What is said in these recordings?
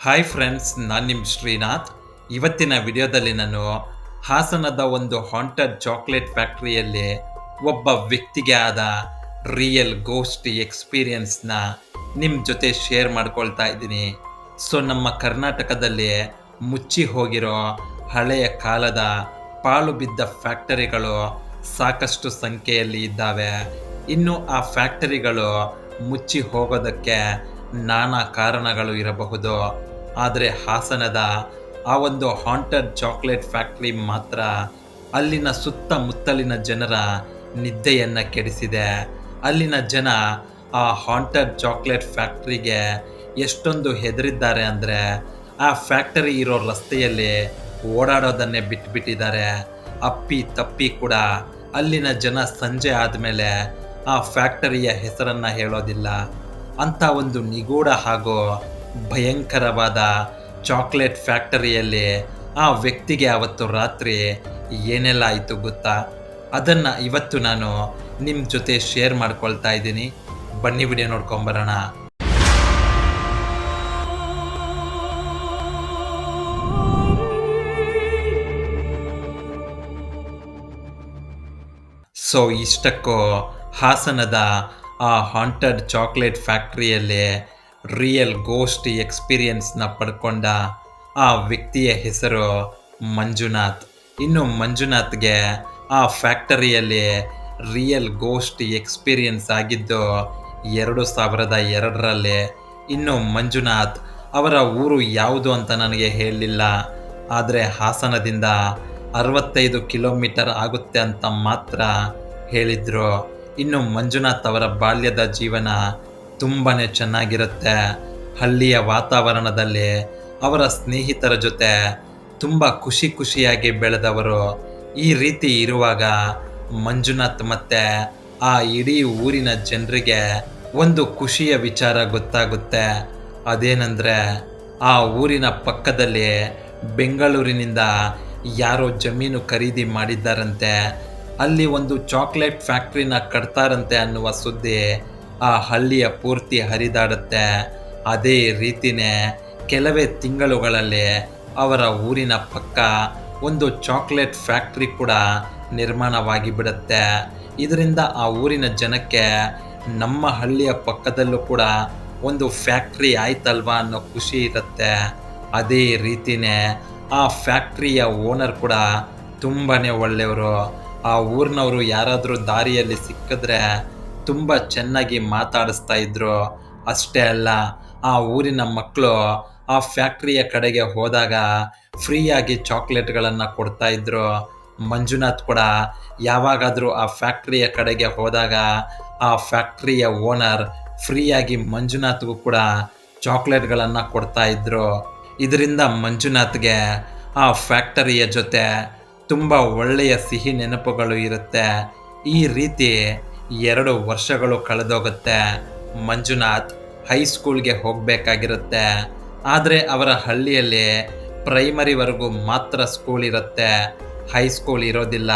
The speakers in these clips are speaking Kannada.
ಹಾಯ್ ಫ್ರೆಂಡ್ಸ್ ನಾನು ನಿಮ್ಮ ಶ್ರೀನಾಥ್. ಇವತ್ತಿನ ವಿಡಿಯೋದಲ್ಲಿ ನಾನು ಹಾಸನದ ಒಂದು ಹಾಂಟೆಡ್ ಚಾಕ್ಲೇಟ್ ಫ್ಯಾಕ್ಟ್ರಿಯಲ್ಲಿ ಒಬ್ಬ ವ್ಯಕ್ತಿಗೆ ಆದ ರಿಯಲ್ ಗೋಸ್ಟ್ ಎಕ್ಸ್ಪೀರಿಯನ್ಸ್ನ ನಿಮ್ಮ ಜೊತೆ ಶೇರ್ ಮಾಡ್ಕೊಳ್ತಾ ಇದ್ದೀನಿ. ಸೊ ನಮ್ಮ ಕರ್ನಾಟಕದಲ್ಲಿ ಮುಚ್ಚಿ ಹೋಗಿರೋ ಹಳೆಯ ಕಾಲದ ಪಾಳು ಬಿದ್ದ ಫ್ಯಾಕ್ಟರಿಗಳು ಸಾಕಷ್ಟು ಸಂಖ್ಯೆಯಲ್ಲಿ ಇದ್ದಾವೆ. ಇನ್ನು ಆ ಫ್ಯಾಕ್ಟರಿಗಳು ಮುಚ್ಚಿ ಹೋಗೋದಕ್ಕೆ ನಾನಾ ಕಾರಣಗಳು ಇರಬಹುದು. ಆದರೆ ಹಾಸನದ ಆ ಒಂದು ಹಾಂಟೆಡ್ ಚಾಕ್ಲೇಟ್ ಫ್ಯಾಕ್ಟ್ರಿ ಮಾತ್ರ ಅಲ್ಲಿನ ಸುತ್ತಮುತ್ತಲಿನ ಜನರ ನಿದ್ದೆಯನ್ನು ಕೆಡಿಸಿದೆ. ಅಲ್ಲಿನ ಜನ ಆ ಹಾಂಟೆಡ್ ಚಾಕ್ಲೇಟ್ ಫ್ಯಾಕ್ಟ್ರಿಗೆ ಎಷ್ಟೊಂದು ಹೆದರಿದ್ದಾರೆ ಅಂದರೆ ಆ ಫ್ಯಾಕ್ಟರಿ ಇರೋ ರಸ್ತೆಯಲ್ಲಿ ಓಡಾಡೋದನ್ನೇ ಬಿಟ್ಟುಬಿಟ್ಟಿದ್ದಾರೆ ಅಪ್ಪಿ ತಪ್ಪಿ ಕೂಡ ಅಲ್ಲಿನ ಜನ ಸಂಜೆ ಆದಮೇಲೆ ಆ ಫ್ಯಾಕ್ಟರಿಯ ಹೆಸರನ್ನು ಹೇಳೋದಿಲ್ಲ. ಅಂತ ಒಂದು ನಿಗೂಢ ಹಾಗೂ ಭಯಂಕರವಾದ ಚಾಕ್ಲೇಟ್ ಫ್ಯಾಕ್ಟರಿಯಲ್ಲಿ ಆ ವ್ಯಕ್ತಿಗೆ ಅವತ್ತು ರಾತ್ರಿ ಏನೆಲ್ಲ ಆಯಿತು ಗೊತ್ತಾ? ಅದನ್ನು ಇವತ್ತು ನಾನು ನಿಮ್ಮ ಜೊತೆ ಶೇರ್ ಮಾಡ್ಕೊಳ್ತಾ ಇದ್ದೀನಿ. ಬನ್ನಿ ವಿಡಿಯೋ ನೋಡ್ಕೊಂಬರೋಣ. ಸೊ ಇಷ್ಟಕ್ಕೂ ಹಾಸನದ ಆ ಹಾಂಟೆಡ್ ಚಾಕ್ಲೇಟ್ ಫ್ಯಾಕ್ಟ್ರಿಯಲ್ಲಿ ರಿಯಲ್ ಗೋಸ್ಟ್ ಎಕ್ಸ್ಪೀರಿಯನ್ಸ್ನ ಪಡ್ಕೊಂಡ ಆ ವ್ಯಕ್ತಿಯ ಹೆಸರು ಮಂಜುನಾಥ್. ಇನ್ನು ಮಂಜುನಾಥ್ಗೆ ಆ ಫ್ಯಾಕ್ಟರಿಯಲ್ಲಿ ರಿಯಲ್ ಗೋಸ್ಟ್ ಎಕ್ಸ್ಪೀರಿಯನ್ಸ್ ಆಗಿದ್ದು ಎರಡು ಸಾವಿರದ ಎರಡರಲ್ಲಿ. ಇನ್ನು ಮಂಜುನಾಥ್ ಅವರ ಊರು ಯಾವುದು ಅಂತ ನನಗೆ ಹೇಳಲಿಲ್ಲ. ಆದರೆ ಹಾಸನದಿಂದ ಅರವತ್ತೈದು ಕಿಲೋಮೀಟರ್ ಆಗುತ್ತೆ ಅಂತ ಮಾತ್ರ ಹೇಳಿದರು. ಇನ್ನು ಮಂಜುನಾಥ್ ಅವರ ಬಾಲ್ಯದ ಜೀವನ ತುಂಬಾ ಚೆನ್ನಾಗಿರುತ್ತೆ. ಹಳ್ಳಿಯ ವಾತಾವರಣದಲ್ಲಿ ಅವರ ಸ್ನೇಹಿತರ ಜೊತೆ ತುಂಬ ಖುಷಿ ಖುಷಿಯಾಗಿ ಬೆಳೆದವರು ಈ ರೀತಿ ಇರುವಾಗ ಮಂಜುನಾಥ್ ಮತ್ತೆ ಆ ಇಡೀ ಊರಿನ ಜನರಿಗೆ ಒಂದು ಖುಷಿಯ ವಿಚಾರ ಗೊತ್ತಾಗುತ್ತೆ. ಅದೇನೆಂದರೆ ಆ ಊರಿನ ಪಕ್ಕದಲ್ಲಿ ಬೆಂಗಳೂರಿನಿಂದ ಯಾರೋ ಜಮೀನು ಖರೀದಿ ಮಾಡಿದ್ದಾರಂತೆ. ಅಲ್ಲಿ ಒಂದು ಚಾಕ್ಲೇಟ್ ಫ್ಯಾಕ್ಟ್ರಿನ ಕಟ್ತಾರಂತೆ ಅನ್ನುವ ಸುದ್ದಿ ಆ ಹಳ್ಳಿಯ ಪೂರ್ತಿ ಹರಿದಾಡುತ್ತೆ. ಅದೇ ರೀತಿನೇ ಕೆಲವೇ ತಿಂಗಳುಗಳಲ್ಲಿ ಅವರ ಊರಿನ ಪಕ್ಕ ಒಂದು ಚಾಕ್ಲೇಟ್ ಫ್ಯಾಕ್ಟ್ರಿ ಕೂಡ ನಿರ್ಮಾಣವಾಗಿ ಬಿಡುತ್ತೆ ಇದರಿಂದ ಆ ಊರಿನ ಜನಕ್ಕೆ ನಮ್ಮ ಹಳ್ಳಿಯ ಪಕ್ಕದಲ್ಲೂ ಕೂಡ ಒಂದು ಫ್ಯಾಕ್ಟ್ರಿ ಆಯ್ತಲ್ವಾ ಅನ್ನೋ ಖುಷಿ ಇರುತ್ತೆ. ಅದೇ ರೀತಿನೇ ಆ ಫ್ಯಾಕ್ಟ್ರಿಯ ಓನರ್ ಕೂಡ ತುಂಬಾ ಒಳ್ಳೆಯವರು. ಆ ಊರಿನವರು ಯಾರಾದರೂ ದಾರಿಯಲ್ಲಿ ಸಿಕ್ಕಿದ್ರೆ ತುಂಬ ಚೆನ್ನಾಗಿ ಮಾತಾಡಿಸ್ತಾ ಇದ್ರು. ಅಷ್ಟೇ ಅಲ್ಲ, ಆ ಊರಿನ ಮಕ್ಕಳು ಆ ಫ್ಯಾಕ್ಟ್ರಿಯ ಕಡೆಗೆ ಹೋದಾಗ ಫ್ರೀಯಾಗಿ ಚಾಕ್ಲೇಟ್ಗಳನ್ನು ಕೊಡ್ತಾ ಇದ್ರು. ಮಂಜುನಾಥ್ ಕೂಡ ಯಾವಾಗಾದರೂ ಆ ಫ್ಯಾಕ್ಟ್ರಿಯ ಕಡೆಗೆ ಹೋದಾಗ ಆ ಫ್ಯಾಕ್ಟ್ರಿಯ ಓನರ್ ಫ್ರೀಯಾಗಿ ಮಂಜುನಾಥ್ಗೂ ಕೂಡ ಚಾಕ್ಲೇಟ್ಗಳನ್ನು ಕೊಡ್ತಾ ಇದ್ರು. ಇದರಿಂದ ಮಂಜುನಾಥ್ಗೆ ಆ ಫ್ಯಾಕ್ಟರಿಯ ಜೊತೆ ತುಂಬ ಒಳ್ಳೆಯ ಸಿಹಿ ನೆನಪುಗಳು ಇರುತ್ತೆ. ಈ ರೀತಿ ಎರಡು ವರ್ಷಗಳು ಕಳೆದೋಗುತ್ತೆ. ಮಂಜುನಾಥ್ ಹೈಸ್ಕೂಲ್ಗೆ ಹೋಗಬೇಕಾಗಿರುತ್ತೆ. ಆದರೆ ಅವರ ಹಳ್ಳಿಯಲ್ಲಿ ಪ್ರೈಮರಿವರೆಗೂ ಮಾತ್ರ ಸ್ಕೂಲ್ ಇರುತ್ತೆ. ಹೈಸ್ಕೂಲ್ ಇರೋದಿಲ್ಲ.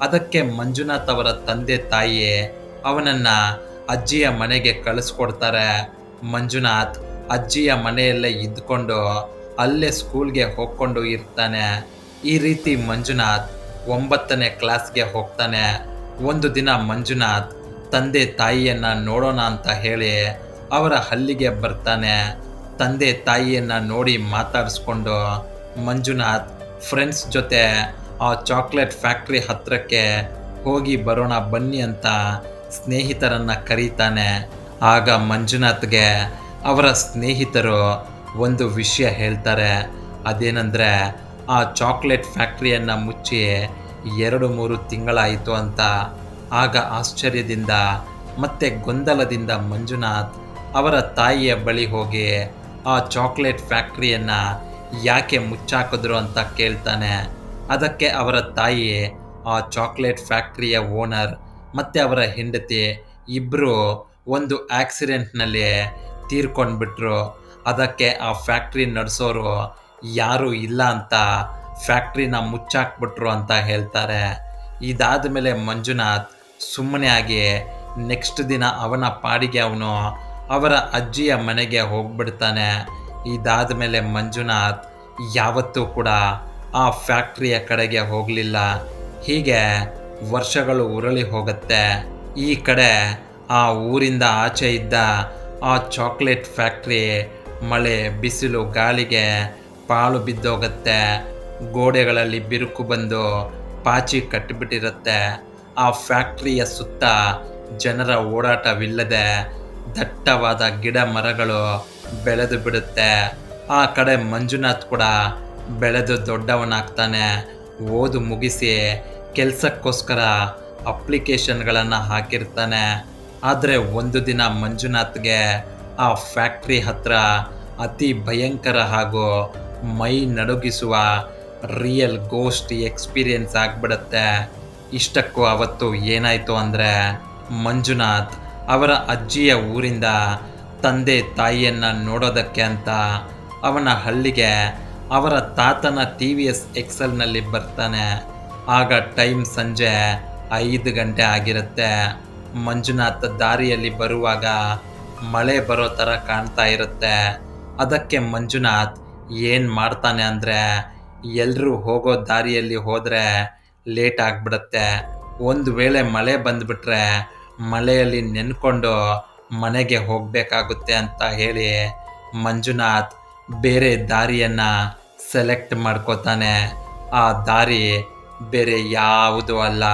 ಅದಕ್ಕೆ ಮಂಜುನಾಥ್ ಅವರ ತಂದೆ ತಾಯಿ ಅವನನ್ನು ಅಜ್ಜಿಯ ಮನೆಗೆ ಕಳಿಸ್ಕೊಡ್ತಾರೆ. ಮಂಜುನಾಥ್ ಅಜ್ಜಿಯ ಮನೆಯಲ್ಲೇ ಇದ್ಕೊಂಡು ಅಲ್ಲೇ ಸ್ಕೂಲ್ಗೆ ಹೋಗ್ಕೊಂಡು ಇರ್ತಾನೆ. ಈ ರೀತಿ ಮಂಜುನಾಥ್ ಒಂಬತ್ತನೇ ಕ್ಲಾಸ್ಗೆ ಹೋಗ್ತಾನೆ. ಒಂದು ದಿನ ಮಂಜುನಾಥ್ ತಂದೆ ತಾಯಿಯನ್ನು ನೋಡೋಣ ಅಂತ ಹೇಳಿ ಅವರ ಹಲ್ಲಿಗೆ ಬರ್ತಾನೆ. ತಂದೆ ತಾಯಿಯನ್ನು ನೋಡಿ ಮಾತಾಡಿಸ್ಕೊಂಡು ಮಂಜುನಾಥ್ ಫ್ರೆಂಡ್ಸ್ ಜೊತೆ ಆ ಚಾಕ್ಲೇಟ್ ಫ್ಯಾಕ್ಟ್ರಿ ಹತ್ರಕ್ಕೆ ಹೋಗಿ ಬರೋಣ ಬನ್ನಿ ಅಂತ ಸ್ನೇಹಿತರನ್ನ ಕರೀತಾನೆ. ಆಗ ಮಂಜುನಾಥ್ಗೆ ಅವರ ಸ್ನೇಹಿತರು ಒಂದು ವಿಷಯ ಹೇಳ್ತಾರೆ. ಅದೇನೆಂದರೆ ಆ ಚಾಕ್ಲೇಟ್ ಫ್ಯಾಕ್ಟ್ರಿಯನ್ನು ಮುಚ್ಚಿ ಎರಡು ಮೂರು ತಿಂಗಳಾಯಿತು ಅಂತ ಆಗ ಆಶ್ಚರ್ಯದಿಂದ ಮತ್ತೆ ಗೊಂದಲದಿಂದ ಮಂಜುನಾಥ್ ಅವರ ತಾಯಿಯ ಬಳಿ ಹೋಗಿ ಆ ಚಾಕ್ಲೇಟ್ ಫ್ಯಾಕ್ಟ್ರಿಯನ್ನು ಯಾಕೆ ಮುಚ್ಚಾಕಿದ್ರು ಅಂತ ಕೇಳ್ತಾನೆ. ಅದಕ್ಕೆ ಅವರ ತಾಯಿ ಆ ಚಾಕ್ಲೇಟ್ ಫ್ಯಾಕ್ಟ್ರಿಯ ಓನರ್ ಮತ್ತು ಅವರ ಹೆಂಡತಿ ಇಬ್ಬರು ಒಂದು ಆಕ್ಸಿಡೆಂಟ್ನಲ್ಲಿ ತೀರ್ಕೊಂಡ್ಬಿಟ್ರು. ಅದಕ್ಕೆ ಆ ಫ್ಯಾಕ್ಟ್ರಿ ನಡೆಸೋರು ಯಾರೂ ಇಲ್ಲ ಅಂತ ಫ್ಯಾಕ್ಟ್ರಿನ ಮುಚ್ಚಾಕ್ಬಿಟ್ರು ಅಂತ ಹೇಳ್ತಾರೆ. ಇದಾದ ಮೇಲೆ ಮಂಜುನಾಥ್ ಸುಮ್ಮನೆ ಆಗಿ ನೆಕ್ಸ್ಟ್ ದಿನ ಅವನ ಪಾಡಿಗೆ ಅವನು ಅವರ ಅಜ್ಜಿಯ ಮನೆಗೆ ಹೋಗ್ಬಿಡ್ತಾನೆ. ಇದಾದ ಮೇಲೆ ಮಂಜುನಾಥ್ ಯಾವತ್ತೂ ಕೂಡ ಆ ಫ್ಯಾಕ್ಟ್ರಿಯ ಕಡೆಗೆ ಹೋಗಲಿಲ್ಲ. ಹೀಗೆ ವರ್ಷಗಳು ಉರುಳಿ ಹೋಗುತ್ತೆ. ಈ ಕಡೆ ಆ ಊರಿಂದ ಆಚೆ ಇದ್ದ ಆ ಚಾಕ್ಲೇಟ್ ಫ್ಯಾಕ್ಟ್ರಿ ಮಳೆ, ಬಿಸಿಲು, ಗಾಳಿಗೆ ಪಾಳು ಬಿದ್ದೋಗುತ್ತೆ. ಗೋಡೆಗಳಲ್ಲಿ ಬಿರುಕು ಬಂದು ಪಾಚಿ ಕಟ್ಟಿಬಿಟ್ಟಿರುತ್ತೆ. ಆ ಫ್ಯಾಕ್ಟ್ರಿಯ ಸುತ್ತ ಜನರ ಓಡಾಟವಿಲ್ಲದೆ ದಟ್ಟವಾದ ಗಿಡ ಮರಗಳು ಬೆಳೆದು ಬಿಡುತ್ತೆ. ಆ ಕಡೆ ಮಂಜುನಾಥ್ ಕೂಡ ಬೆಳೆದು ದೊಡ್ಡವನಾಗ್ತಾನೆ. ಓದು ಮುಗಿಸಿ ಕೆಲಸಕ್ಕೋಸ್ಕರ ಅಪ್ಲಿಕೇಶನ್ಗಳನ್ನು ಹಾಕಿರ್ತಾನೆ. ಆದರೆ ಒಂದು ದಿನ ಮಂಜುನಾಥ್ಗೆ ಆ ಫ್ಯಾಕ್ಟ್ರಿ ಹತ್ರ ಅತಿ ಭಯಂಕರ ಹಾಗೂ ಮೈ ನಡುಗಿಸುವ ರಿಯಲ್ ಗೋಸ್ಟ್ ಎಕ್ಸ್ಪೀರಿಯನ್ಸ್ ಆಗಿಬಿಡತ್ತೆ. ಇಷ್ಟಕ್ಕೂ ಅವತ್ತು ಏನಾಯಿತು ಅಂದರೆ ಮಂಜುನಾಥ್ ಅವರ ಅಜ್ಜಿಯ ಊರಿಂದ ತಂದೆ ತಾಯಿಯನ್ನು ನೋಡೋದಕ್ಕೆ ಅಂತ ಅವನ ಹಳ್ಳಿಗೆ ಅವರ ತಾತನ ಟಿ ವಿ ಎಸ್ ಎಕ್ಸೆಲ್ನಲ್ಲಿ ಬರ್ತಾನೆ. ಆಗ ಟೈಮ್ ಸಂಜೆ ಐದು ಗಂಟೆ ಆಗಿರುತ್ತೆ. ಮಂಜುನಾಥ್ ದಾರಿಯಲ್ಲಿ ಬರುವಾಗ ಮಳೆ ಬರೋ ಥರ ಕಾಣ್ತಾ ಇರುತ್ತೆ. ಅದಕ್ಕೆ ಮಂಜುನಾಥ್ ಏನು ಮಾಡ್ತಾನೆ ಅಂದರೆ ಎಲ್ಲರೂ ಹೋಗೋ ದಾರಿಯಲ್ಲಿ ಹೋದರೆ ಲೇಟ್ ಆಗಿಬಿಡುತ್ತೆ. ಒಂದು ವೇಳೆ ಮಳೆ ಬಂದುಬಿಟ್ರೆ ಮಳೆಯಲ್ಲಿ ನೆನ್ಕೊಂಡು ಮನೆಗೆ ಹೋಗಬೇಕಾಗುತ್ತೆ ಅಂತ ಹೇಳಿ ಮಂಜುನಾಥ್ ಬೇರೆ ದಾರಿಯನ್ನು ಸೆಲೆಕ್ಟ್ ಮಾಡ್ಕೋತಾನೆ. ಆ ದಾರಿ ಬೇರೆ ಯಾವುದೂ ಅಲ್ಲ.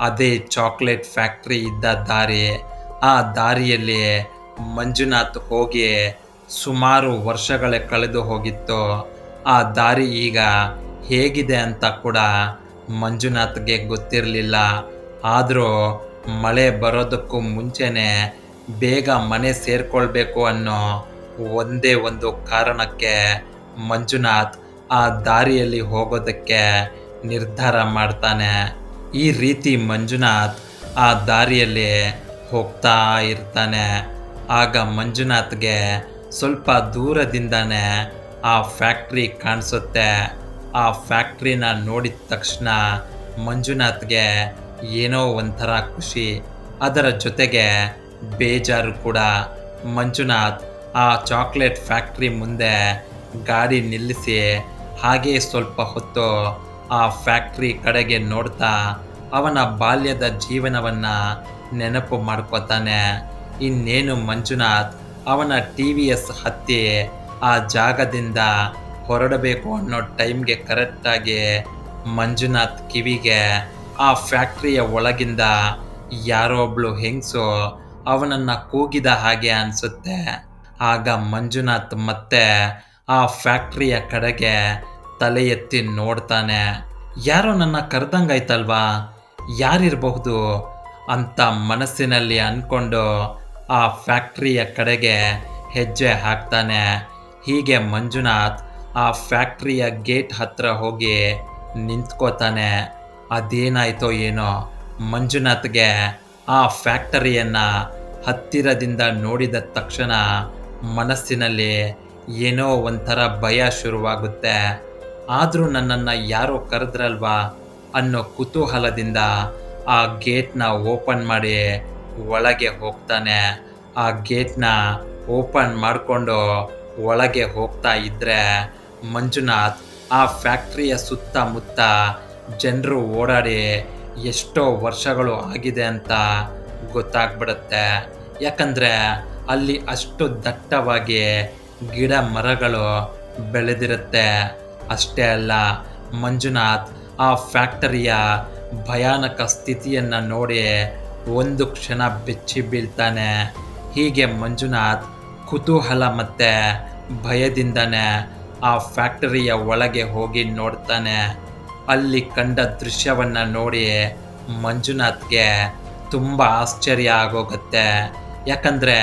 ಅದೇ ಚಾಕ್ಲೇಟ್ ಫ್ಯಾಕ್ಟ್ರಿ ಇದ್ದ ದಾರಿ. ಆ ದಾರಿಯಲ್ಲಿ ಮಂಜುನಾಥ್ ಹೋಗಿ ಸುಮಾರು ವರ್ಷಗಳೇ ಕಳೆದು ಹೋಗಿತ್ತು. ಆ ದಾರಿ ಈಗ ಹೇಗಿದೆ ಅಂತ ಕೂಡ ಮಂಜುನಾಥ್ಗೆ ಗೊತ್ತಿರಲಿಲ್ಲ. ಆದರೂ ಮಳೆ ಬರೋದಕ್ಕೂ ಮುಂಚೆನೆ ಬೇಗ ಮನೆ ಸೇರಿಕೊಳ್ಬೇಕು ಅನ್ನೋ ಒಂದೇ ಒಂದು ಕಾರಣಕ್ಕೆ ಮಂಜುನಾಥ್ ಆ ದಾರಿಯಲ್ಲಿ ಹೋಗೋದಕ್ಕೆ ನಿರ್ಧಾರ ಮಾಡ್ತಾನೆ. ಈ ರೀತಿ ಮಂಜುನಾಥ್ ಆ ದಾರಿಯಲ್ಲಿ ಹೋಗ್ತಾ ಇರ್ತಾನೆ. ಆಗ ಮಂಜುನಾಥ್ಗೆ ಸ್ವಲ್ಪ ದೂರದಿಂದನೇ ಆ ಫ್ಯಾಕ್ಟ್ರಿ ಕಾಣಿಸುತ್ತೆ. ಆ ಫ್ಯಾಕ್ಟ್ರಿನ ನೋಡಿದ ತಕ್ಷಣ ಮಂಜುನಾಥ್ಗೆ ಏನೋ ಒಂಥರ ಖುಷಿ. ಅದರ ಜೊತೆಗೆ ಬೇಜಾರು ಕೂಡ. ಮಂಜುನಾಥ್ ಆ ಚಾಕ್ಲೇಟ್ ಫ್ಯಾಕ್ಟ್ರಿ ಮುಂದೆ ಗಾಡಿ ನಿಲ್ಲಿಸಿ ಹಾಗೆ ಸ್ವಲ್ಪ ಹೊತ್ತು ಆ ಫ್ಯಾಕ್ಟ್ರಿ ಕಡೆಗೆ ನೋಡ್ತಾ ಅವನ ಬಾಲ್ಯದ ಜೀವನವನ್ನ ನೆನಪು ಮಾಡ್ಕೋತಾನೆ. ಇನ್ನೇನು ಮಂಜುನಾಥ್ ಅವನ ಟಿ ವಿ ಎಸ್ ಹತ್ತಿ ಆ ಜಾಗದಿಂದ ಹೊರಡಬೇಕು ಅನ್ನೋ ಟೈಮ್ಗೆ ಕರೆಕ್ಟಾಗಿ ಮಂಜುನಾಥ್ ಕಿವಿಗೆ ಆ ಫ್ಯಾಕ್ಟ್ರಿಯ ಒಳಗಿಂದ ಯಾರೋ ಒಬ್ಳು ಹೆಂಗಸು ಅವನನ್ನ ಕೂಗಿದ ಹಾಗೆ ಅನಿಸುತ್ತೆ. ಆಗ ಮಂಜುನಾಥ್ ಮತ್ತೆ ಆ ಫ್ಯಾಕ್ಟ್ರಿಯ ಕಡೆಗೆ ತಲೆ ಎತ್ತಿ ನೋಡ್ತಾನೆ. ಯಾರೋ ನನ್ನ ಕರೆದಂಗಾಯ್ತಲ್ವಾ? ಯಾರಿರಬಹುದು ಅಂತ ಮನಸ್ಸಿನಲ್ಲಿ ಅಂದ್ಕೊಂಡು ಆ ಫ್ಯಾಕ್ಟ್ರಿಯ ಕಡೆಗೆ ಹೆಜ್ಜೆ ಹಾಕ್ತಾನೆ. ಹೀಗೆ ಮಂಜುನಾಥ್ ಆ ಫ್ಯಾಕ್ಟ್ರಿಯ ಗೇಟ್ ಹತ್ರ ಹೋಗಿ ನಿಂತ್ಕೋತಾನೆ, ಅದೇನಾಯ್ತೋ ಏನೋ? ಮಂಜುನಾಥ್ಗೆ ಆ ಫ್ಯಾಕ್ಟರಿಯನ್ನು ಹತ್ತಿರದಿಂದ ನೋಡಿದ ತಕ್ಷಣ ಮನಸ್ಸಿನಲ್ಲಿ ಏನೋ ಒಂಥರ ಭಯ ಶುರುವಾಗುತ್ತೆ. ಆದರೂ ನನ್ನನ್ನು ಯಾರೋ ಕರೆದ್ರಲ್ವಾ ಅನ್ನೋ ಕುತೂಹಲದಿಂದ ಆ ಗೇಟ್ನ ಓಪನ್ ಮಾಡಿ ಒಳಗೆ ಹೋಗ್ತಾನೆ. ಆ ಗೇಟ್ನ ಓಪನ್ ಮಾಡಿಕೊಂಡು ಒಳಗೆ ಹೋಗ್ತಾ ಇದ್ದರೆ ಮಂಜುನಾಥ್ ಆ ಫ್ಯಾಕ್ಟ್ರಿಯ ಸುತ್ತಮುತ್ತ ಜನರು ಓಡಾಡಿ ಎಷ್ಟೋ ವರ್ಷಗಳು ಆಗಿದೆ ಅಂತ ಗೊತ್ತಾಗ್ಬಿಡುತ್ತೆ. ಯಾಕಂದರೆ ಅಲ್ಲಿ ಅಷ್ಟು ದಟ್ಟವಾಗಿ ಗಿಡ ಮರಗಳು ಬೆಳೆದಿರುತ್ತೆ. ಅಷ್ಟೇ ಅಲ್ಲ, ಮಂಜುನಾಥ್ ಆ ಫ್ಯಾಕ್ಟರಿಯ ಭಯಾನಕ ಸ್ಥಿತಿಯನ್ನು ನೋಡಿ ಒಂದು ಕ್ಷಣ ಬೆಚ್ಚಿ ಬೀಳ್ತಾನೆ. ಹೀಗೆ ಮಂಜುನಾಥ್ ಕುತೂಹಲ ಮತ್ತು ಭಯದಿಂದನೇ ಆ ಫ್ಯಾಕ್ಟರಿಯ ಒಳಗೆ ಹೋಗಿ ನೋಡ್ತಾನೆ. ಅಲ್ಲಿ ಕಂಡ ದೃಶ್ಯವನ್ನು ನೋಡಿ ಮಂಜುನಾಥ್ಗೆ ತುಂಬ ಆಶ್ಚರ್ಯ ಆಗೋಗುತ್ತೆ. ಯಾಕಂದರೆ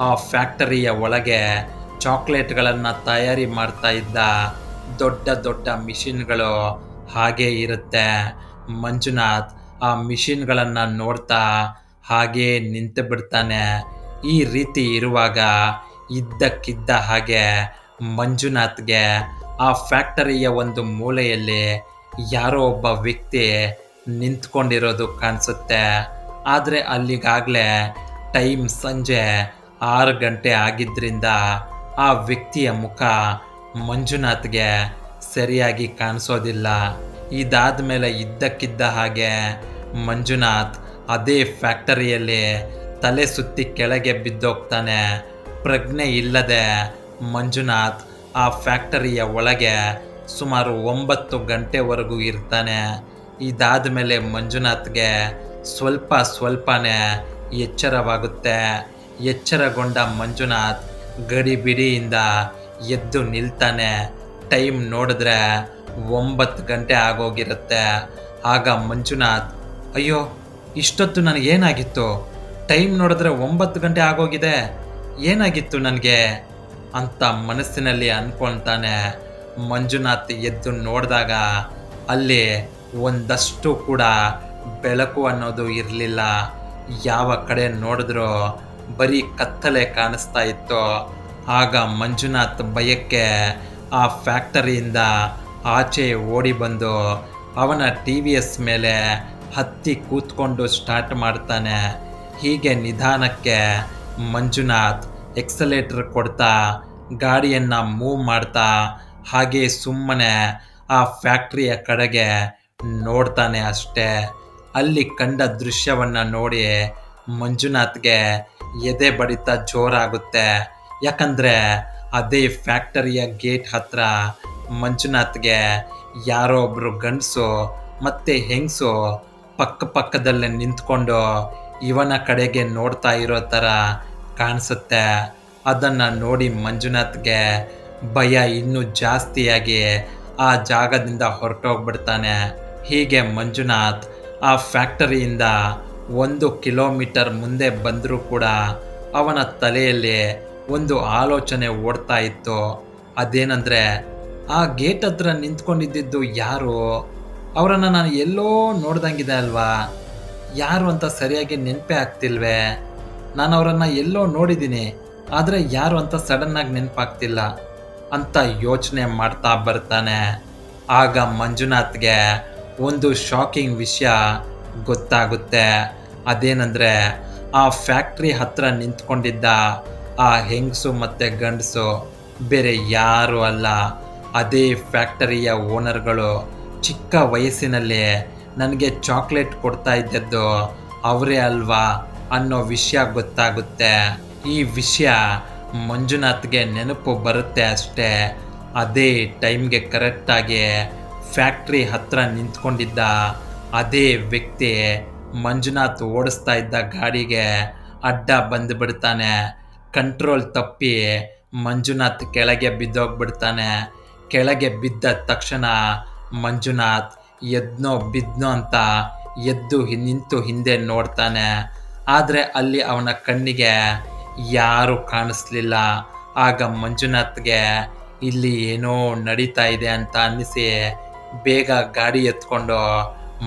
ಆ ಫ್ಯಾಕ್ಟರಿಯ ಒಳಗೆ ಚಾಕ್ಲೇಟ್ಗಳನ್ನು ತಯಾರಿ ಮಾಡ್ತಾ ಇದ್ದ ದೊಡ್ಡ ದೊಡ್ಡ ಮಿಷಿನ್ಗಳು ಹಾಗೇ ಇರುತ್ತೆ. ಮಂಜುನಾಥ್ ಆ ಮಿಷಿನ್ಗಳನ್ನು ನೋಡ್ತಾ ಹಾಗೇ ನಿಂತು ಬಿಡ್ತಾನೆ ಈ ರೀತಿ ಇರುವಾಗ ಇದ್ದಕ್ಕಿದ್ದ ಹಾಗೆ ಮಂಜುನಾಥ್ಗೆ ಆ ಫ್ಯಾಕ್ಟರಿಯ ಒಂದು ಮೂಲೆಯಲ್ಲಿ ಯಾರೋ ಒಬ್ಬ ವ್ಯಕ್ತಿ ನಿಂತ್ಕೊಂಡಿರೋದು ಕಾಣಿಸುತ್ತೆ. ಆದರೆ ಅಲ್ಲಿಗಾಗಲೇ ಟೈಮ್ ಸಂಜೆ ಆರು ಗಂಟೆ ಆಗಿದ್ದರಿಂದ ಆ ವ್ಯಕ್ತಿಯ ಮುಖ ಮಂಜುನಾಥ್ಗೆ ಸರಿಯಾಗಿ ಕಾಣಿಸೋದಿಲ್ಲ. ಇದಾದ ಮೇಲೆ ಇದ್ದಕ್ಕಿದ್ದ ಹಾಗೆ ಮಂಜುನಾಥ್ ಅದೇ ಫ್ಯಾಕ್ಟರಿಯಲ್ಲಿ ತಲೆ ಸುತ್ತಿ ಕೆಳಗೆ ಬಿದ್ದೋಗ್ತಾನೆ. ಪ್ರಜ್ಞೆ ಇಲ್ಲದೆ ಮಂಜುನಾಥ್ ಆ ಫ್ಯಾಕ್ಟರಿಯ ಒಳಗೆ ಸುಮಾರು ಒಂಬತ್ತು ಗಂಟೆವರೆಗೂ ಇರ್ತಾನೆ. ಇದಾದ ಮೇಲೆ ಮಂಜುನಾಥ್ಗೆ ಸ್ವಲ್ಪ ಸ್ವಲ್ಪನೇ ಎಚ್ಚರವಾಗುತ್ತೆ. ಎಚ್ಚರಗೊಂಡ ಮಂಜುನಾಥ್ ಗಡಿಬಿಡಿಯಿಂದ ಎದ್ದು ನಿಲ್ತಾನೆ. ಟೈಮ್ ನೋಡಿದ್ರೆ ಒಂಬತ್ತು ಗಂಟೆ ಆಗೋಗಿರುತ್ತೆ. ಆಗ ಮಂಜುನಾಥ್, ಅಯ್ಯೋ, ಇಷ್ಟೊತ್ತು ನನಗೇನಾಗಿತ್ತು? ಟೈಮ್ ನೋಡಿದ್ರೆ ಒಂಬತ್ತು ಗಂಟೆ ಆಗೋಗಿದೆ. ಏನಾಗಿತ್ತು ನನಗೆ? ಅಂತ ಮನಸ್ಸಿನಲ್ಲಿ ಅನ್ಕೊಳ್ತಾನೆ ಮಂಜುನಾಥ್ ಎದ್ದು ನೋಡಿದಾಗ ಅಲ್ಲಿ ಒಂದಷ್ಟು ಕೂಡ ಬೆಳಕು ಅನ್ನೋದು ಇರಲಿಲ್ಲ. ಯಾವ ಕಡೆ ನೋಡಿದ್ರೂ ಬರೀ ಕತ್ತಲೆ ಕಾಣಿಸ್ತಾ ಇತ್ತು. ಆಗ ಮಂಜುನಾಥ್ ಭಯಕ್ಕೆ ಆ ಫ್ಯಾಕ್ಟರಿಯಿಂದ ಆಚೆ ಓಡಿ ಬಂದು ಅವನ ಟಿ ವಿ ಎಸ್ ಮೇಲೆ ಹತ್ತಿ ಕೂತ್ಕೊಂಡು ಸ್ಟಾರ್ಟ್ ಮಾಡ್ತಾನೆ. ಹೀಗೆ ನಿಧಾನಕ್ಕೆ ಮಂಜುನಾಥ್ ಎಕ್ಸಲೇಟರ್ ಕೊಡ್ತಾ ಗಾಡಿಯನ್ನು ಮೂವ್ ಮಾಡ್ತಾ ಹಾಗೆ ಸುಮ್ಮನೆ ಆ ಫ್ಯಾಕ್ಟ್ರಿಯ ಕಡೆಗೆ ನೋಡ್ತಾನೆ ಅಷ್ಟೇ. ಅಲ್ಲಿ ಕಂಡ ದೃಶ್ಯವನ್ನು ನೋಡಿ ಮಂಜುನಾಥ್ಗೆ ಎದೆ ಬಡಿತ ಜೋರಾಗುತ್ತೆ. ಯಾಕಂದರೆ ಅದೇ ಫ್ಯಾಕ್ಟರಿಯ ಗೇಟ್ ಹತ್ರ ಮಂಜುನಾಥ್ಗೆ ಯಾರೋ ಒಬ್ಬರು ಗಂಡಸು ಮತ್ತೆ ಹೆಂಗಸು ಪಕ್ಕ ಪಕ್ಕದಲ್ಲೇ ನಿಂತ್ಕೊಂಡು ಇವನ ಕಡೆಗೆ ನೋಡ್ತಾ ಇರೋ ಥರ ಕಾಣಿಸುತ್ತೆ. ಅದನ್ನು ನೋಡಿ ಮಂಜುನಾಥ್ಗೆ ಭಯ ಇನ್ನೂ ಜಾಸ್ತಿಯಾಗಿ ಆ ಜಾಗದಿಂದ ಹೊರಟೋಗ್ಬಿಡ್ತಾನೆ. ಹೀಗೆ ಮಂಜುನಾಥ್ ಆ ಫ್ಯಾಕ್ಟರಿಯಿಂದ ಒಂದು ಕಿಲೋಮೀಟರ್ ಮುಂದೆ ಬಂದರೂ ಕೂಡ ಅವನ ತಲೆಯಲ್ಲಿ ಒಂದು ಆಲೋಚನೆ ಓಡ್ತಾ ಇತ್ತು. ಅದೇನಂದರೆ, ಆ ಗೇಟ್ ಹತ್ರ ನಿಂತ್ಕೊಂಡಿದ್ದು ಯಾರು? ಅವರನ್ನು ನಾನು ಎಲ್ಲೋ ನೋಡ್ದಂಗಿದೆ ಅಲ್ವಾ? ಯಾರು ಅಂತ ಸರಿಯಾಗಿ ನೆನಪೇ ಆಗ್ತಿಲ್ವೇ? ನಾನು ಅವರನ್ನು ಎಲ್ಲೋ ನೋಡಿದ್ದೀನಿ ಆದರೆ ಯಾರು ಅಂತ ಸಡನ್ನಾಗಿ ನೆನಪಾಗ್ತಿಲ್ಲ ಅಂತ ಯೋಚನೆ ಮಾಡ್ತಾ ಬರ್ತಾನೆ. ಆಗ ಮಂಜುನಾಥ್ಗೆ ಒಂದು ಶಾಕಿಂಗ್ ವಿಷಯ ಗೊತ್ತಾಗುತ್ತೆ. ಅದೇನಂದರೆ, ಆ ಫ್ಯಾಕ್ಟ್ರಿ ಹತ್ರ ನಿಂತ್ಕೊಂಡಿದ್ದ ಆ ಹೆಂಗಸು ಮತ್ತು ಗಂಡಸು, ಬೇರೆ ಯಾರು ಅಲ್ಲ, ಅದೇ ಫ್ಯಾಕ್ಟರಿಯ ಓನರ್ಗಳು ಚಿಕ್ಕ ವಯಸ್ಸಿನಲ್ಲಿ ನನಗೆ ಚಾಕ್ಲೇಟ್ ಕೊಡ್ತಾ ಇದ್ದದ್ದು ಅವರೇ ಅಲ್ವಾ ಅನ್ನೋ ವಿಷಯ ಗೊತ್ತಾಗುತ್ತೆ. ಈ ವಿಷಯ ಮಂಜುನಾಥ್ಗೆ ನೆನಪು ಬರುತ್ತೆ ಅಷ್ಟೇ. ಅದೇ ಟೈಮ್ಗೆ ಕರೆಕ್ಟಾಗಿ ಫ್ಯಾಕ್ಟ್ರಿ ಹತ್ತಿರ ನಿಂತ್ಕೊಂಡಿದ್ದ ಅದೇ ವ್ಯಕ್ತಿ ಮಂಜುನಾಥ್ ಓಡಿಸ್ತಾ ಇದ್ದ ಗಾಡಿಗೆ ಅಡ್ಡ ಬಂದುಬಿಡ್ತಾನೆ. ಕಂಟ್ರೋಲ್ ತಪ್ಪಿ ಮಂಜುನಾಥ್ ಕೆಳಗೆ ಬಿದ್ದೋಗ್ಬಿಡ್ತಾನೆ. ಕೆಳಗೆ ಬಿದ್ದ ತಕ್ಷಣ ಮಂಜುನಾಥ್ ಎದ್ನೋ ಬಿದ್ನೋ ಅಂತ ಎದ್ದು ನಿಂತು ಹಿಂದೆ ನೋಡ್ತಾನೆ. ಆದರೆ ಅಲ್ಲಿ ಅವನ ಕಣ್ಣಿಗೆ ಯಾರು ಕಾಣಿಸ್ಲಿಲ್ಲ. ಆಗ ಮಂಜುನಾಥ್ಗೆ ಇಲ್ಲಿ ಏನೋ ನಡೀತಾ ಇದೆ ಅಂತ ಅನ್ನಿಸಿ ಬೇಗ ಗಾಡಿ ಎತ್ಕೊಂಡು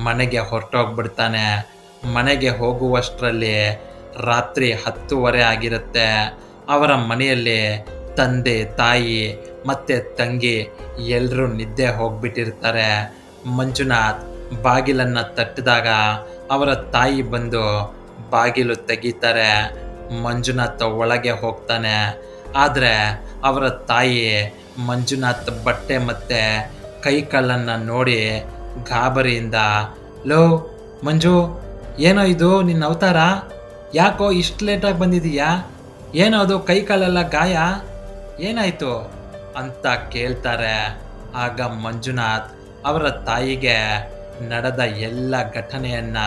ಮನೆಗೆ ಹೊರಟೋಗ್ಬಿಡ್ತಾನೆ. ಮನೆಗೆ ಹೋಗುವಷ್ಟರಲ್ಲಿ ರಾತ್ರಿ ಹತ್ತುವರೆ ಆಗಿರುತ್ತೆ. ಅವರ ಮನೆಯಲ್ಲಿ ತಂದೆ, ತಾಯಿ ಮತ್ತು ತಂಗಿ ಎಲ್ಲರೂ ನಿದ್ದೆ ಹೋಗ್ಬಿಟ್ಟಿರ್ತಾರೆ. ಮಂಜುನಾಥ್ ಬಾಗಿಲನ್ನು ತಟ್ಟಿದಾಗ ಅವರ ತಾಯಿ ಬಂದು ಬಾಗಿಲು ತೆಗಿತಾರೆ. ಮಂಜುನಾಥ್ ಒಳಗೆ ಹೋಗ್ತಾನೆ. ಆದರೆ ಅವರ ತಾಯಿ ಮಂಜುನಾಥ್ ಬಟ್ಟೆ ಮತ್ತೆ ಕೈ ಕಾಲನ್ನು ನೋಡಿ ಗಾಬರಿಯಿಂದ, ಲೋ, ಮಂಜು, ಏನೋ ಇದು ನಿನ್ನ ಅವತಾರ? ಯಾಕೋ ಇಷ್ಟು ಲೇಟಾಗಿ ಬಂದಿದೀಯಾ? ಏನೋ ಅದು ಕೈ ಕಾಲೆಲ್ಲ ಗಾಯ? ಏನಾಯಿತು? ಅಂತ ಕೇಳ್ತಾರೆ. ಆಗ ಮಂಜುನಾಥ್ ಅವರ ತಾಯಿಗೆ ನಡೆದ ಎಲ್ಲ ಘಟನೆಯನ್ನ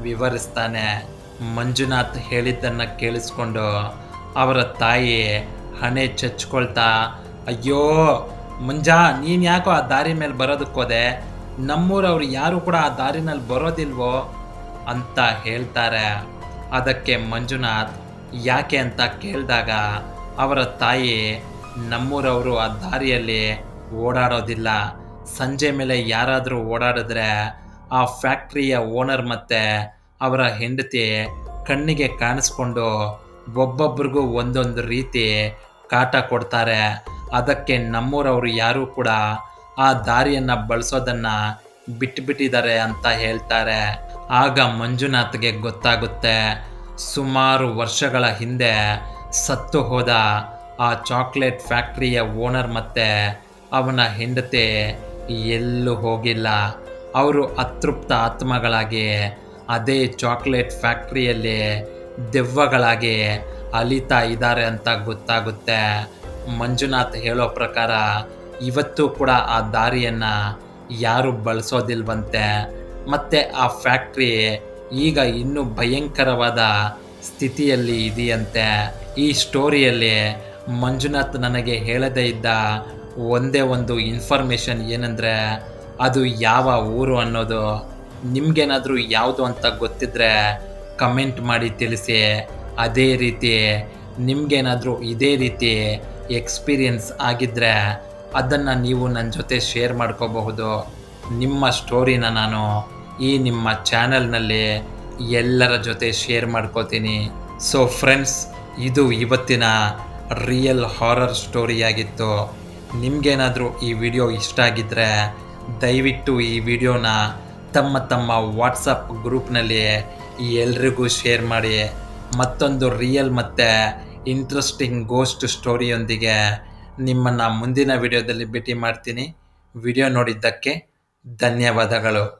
ವಿವರಿಸ್ತಾನೆ. ಮಂಜುನಾಥ್ ಹೇಳಿದ್ದನ್ನು ಕೇಳಿಸ್ಕೊಂಡು ಅವರ ತಾಯಿ ಹಣೆ ಚಚ್ಕೊಳ್ತಾ, ಅಯ್ಯೋ, ಮಂಜಾ, ನೀನು ಯಾಕೋ ಆ ದಾರಿ ಮೇಲೆ ಬರೋದಕ್ಕೋದೆ ನಮ್ಮೂರವ್ರು ಯಾರು ಕೂಡ ಆ ದಾರಿನಲ್ಲಿ ಬರೋದಿಲ್ವೋ? ಅಂತ ಹೇಳ್ತಾರೆ. ಅದಕ್ಕೆ ಮಂಜುನಾಥ್ ಯಾಕೆ ಅಂತ ಕೇಳಿದಾಗ, ಅವರ ತಾಯಿ ನಮ್ಮೂರವರು ಆ ದಾರಿಯಲ್ಲಿ ಓಡಾಡೋದಿಲ್ಲ. ಸಂಜೆ ಮೇಲೆ ಯಾರಾದರೂ ಓಡಾಡಿದ್ರೆ ಆ ಫ್ಯಾಕ್ಟ್ರಿಯ ಓನರ್ ಮತ್ತೆ ಅವರ ಹೆಂಡತಿ ಕಣ್ಣಿಗೆ ಕಾಣಿಸ್ಕೊಂಡು ಒಬ್ಬೊಬ್ರಿಗೂ ಒಂದೊಂದು ರೀತಿ ಕಾಟ ಕೊಡ್ತಾರೆ. ಅದಕ್ಕೆ ನಮ್ಮೂರವರು ಯಾರೂ ಕೂಡ ಆ ದಾರಿಯನ್ನು ಬಳಸೋದನ್ನು ಬಿಟ್ಟುಬಿಟ್ಟಿದ್ದಾರೆ ಅಂತ ಹೇಳ್ತಾರೆ. ಆಗ ಮಂಜುನಾಥ್ಗೆ ಗೊತ್ತಾಗುತ್ತೆ, ಸುಮಾರು ವರ್ಷಗಳ ಹಿಂದೆ ಸತ್ತು ಹೋದ ಆ ಚಾಕ್ಲೇಟ್ ಫ್ಯಾಕ್ಟ್ರಿಯ ಓನರ್ ಮತ್ತು ಅವನ ಹೆಂಡತಿ ಎಲ್ಲೂ ಹೋಗಿಲ್ಲ. ಅವರು ಅತೃಪ್ತ ಆತ್ಮಗಳಾಗಿ, ಅದೇ ಚಾಕ್ಲೇಟ್ ಫ್ಯಾಕ್ಟ್ರಿಯಲ್ಲಿ ದೆವ್ವಗಳಾಗಿ ಅಲಿತಾ ಇದ್ದಾರೆ ಅಂತ ಗೊತ್ತಾಗುತ್ತೆ. ಮಂಜುನಾಥ್ ಹೇಳೋ ಪ್ರಕಾರ, ಇವತ್ತು ಕೂಡ ಆ ದಾರಿಯನ್ನು ಯಾರು ಬಳಸೋದಿಲ್ವಂತೆ. ಮತ್ತು ಆ ಫ್ಯಾಕ್ಟ್ರಿ ಈಗ ಇನ್ನೂ ಭಯಂಕರವಾದ ಸ್ಥಿತಿಯಲ್ಲಿ ಇದೆಯಂತೆ. ಈ ಸ್ಟೋರಿಯಲ್ಲಿ ಮಂಜುನಾಥ್ ನನಗೆ ಹೇಳದೇ ಇದ್ದ ಒಂದೇ ಒಂದು ಇನ್ಫಾರ್ಮೇಷನ್ ಏನಂದರೆ ಅದು ಯಾವ ಊರು ಅನ್ನೋದು ನಿಮಗೇನಾದರೂ ಯಾವುದು ಅಂತ ಗೊತ್ತಿದ್ರೆ ಕಮೆಂಟ್ ಮಾಡಿ ತಿಳಿಸಿ. ಅದೇ ರೀತಿ ನಿಮಗೇನಾದರೂ ಇದೇ ರೀತಿ ಎಕ್ಸ್ಪೀರಿಯನ್ಸ್ ಆಗಿದ್ದರೆ ಅದನ್ನು ನೀವು ನನ್ನ ಜೊತೆ ಶೇರ್ ಮಾಡ್ಕೋಬಹುದು. ನಿಮ್ಮ ಸ್ಟೋರಿನ ನಾನು ಈ ನಿಮ್ಮ ಚಾನಲ್ನಲ್ಲಿ ಎಲ್ಲರ ಜೊತೆ ಶೇರ್ ಮಾಡ್ಕೋತೀನಿ. ಸೊ ಫ್ರೆಂಡ್ಸ್ ಇದು ಇವತ್ತಿನ ರಿಯಲ್ ಹಾರರ್ ಸ್ಟೋರಿಯಾಗಿತ್ತು ನಿಮಗೇನಾದರೂ ಈ ವಿಡಿಯೋ ಇಷ್ಟ ಆಗಿದ್ದರೆ ದಯವಿಟ್ಟು ಈ ವಿಡಿಯೋನ ತಮ್ಮ ತಮ್ಮ ವಾಟ್ಸಪ್ ಗ್ರೂಪ್ನಲ್ಲಿ ಎಲ್ರಿಗೂ ಶೇರ್ ಮಾಡಿ. ಮತ್ತೊಂದು ರಿಯಲ್ ಮತ್ತು ಇಂಟ್ರೆಸ್ಟಿಂಗ್ ಗೋಸ್ಟ್ ಸ್ಟೋರಿಯೊಂದಿಗೆ ನಿಮ್ಮನ್ನು ಮುಂದಿನ ವಿಡಿಯೋದಲ್ಲಿ ಭೇಟಿ ಮಾಡ್ತೀನಿ. ವಿಡಿಯೋ ನೋಡಿದ್ದಕ್ಕೆ ಧನ್ಯವಾದಗಳು.